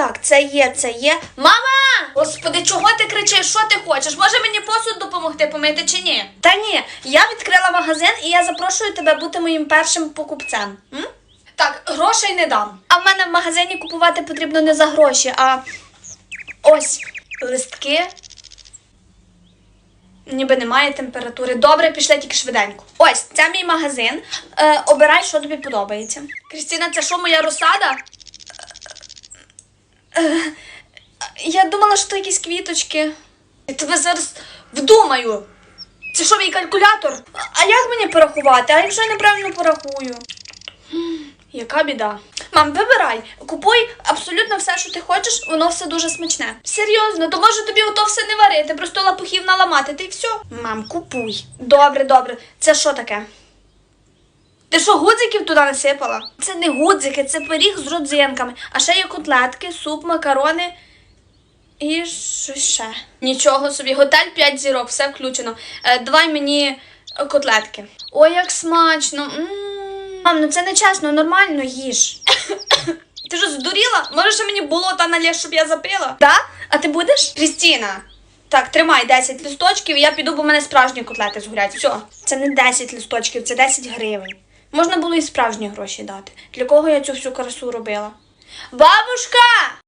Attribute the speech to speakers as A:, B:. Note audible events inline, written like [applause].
A: Так, це є, це є. Мама! Господи, чого ти кричиш? Що ти хочеш? Може мені посуд допомогти помити чи ні? Та ні, я відкрила магазин і я запрошую тебе бути моїм першим покупцем. М? Так, грошей не дам. А в мене в магазині купувати потрібно не за гроші, а ось листки. Ніби немає температури. Добре, пішли тільки швиденько. Ось, це мій магазин. Е, обирай, що тобі подобається. Крістіна, це що моя розсада? Е, я думала, що то якісь квіточки. Я тебе зараз вдумаю. Це що, мій калькулятор? А як мені порахувати? А якщо я неправильно порахую? Яка біда. Мам, вибирай, купуй абсолютно все, що ти хочеш, воно все дуже смачне. Серйозно, то може тобі ото все не варити, просто лапухів наламати, ти все. Мам, купуй. Добре, добре. Це що таке? Ти що, гудзиків туди насипала? Це не гудзики, це пиріг з родзинками, а ще є котлетки, суп, макарони і що ще. Нічого собі, готель 5 зірок, все включено. Е, давай мені котлетки. Ой, як смачно. Мам, ну це не чесно, нормально їж. [coughs] Ти що, здуріла? Може, ще мені болота налєш, щоб я запила? Да? А ти будеш? Крістіна. Так, тримай 10 листочків, і я піду, бо в мене справжні котлети згорять. Все. Це не 10 листочків, це 10 гривень. Можна було і справжні гроші дати. Для кого я цю всю красу робила? Бабушка!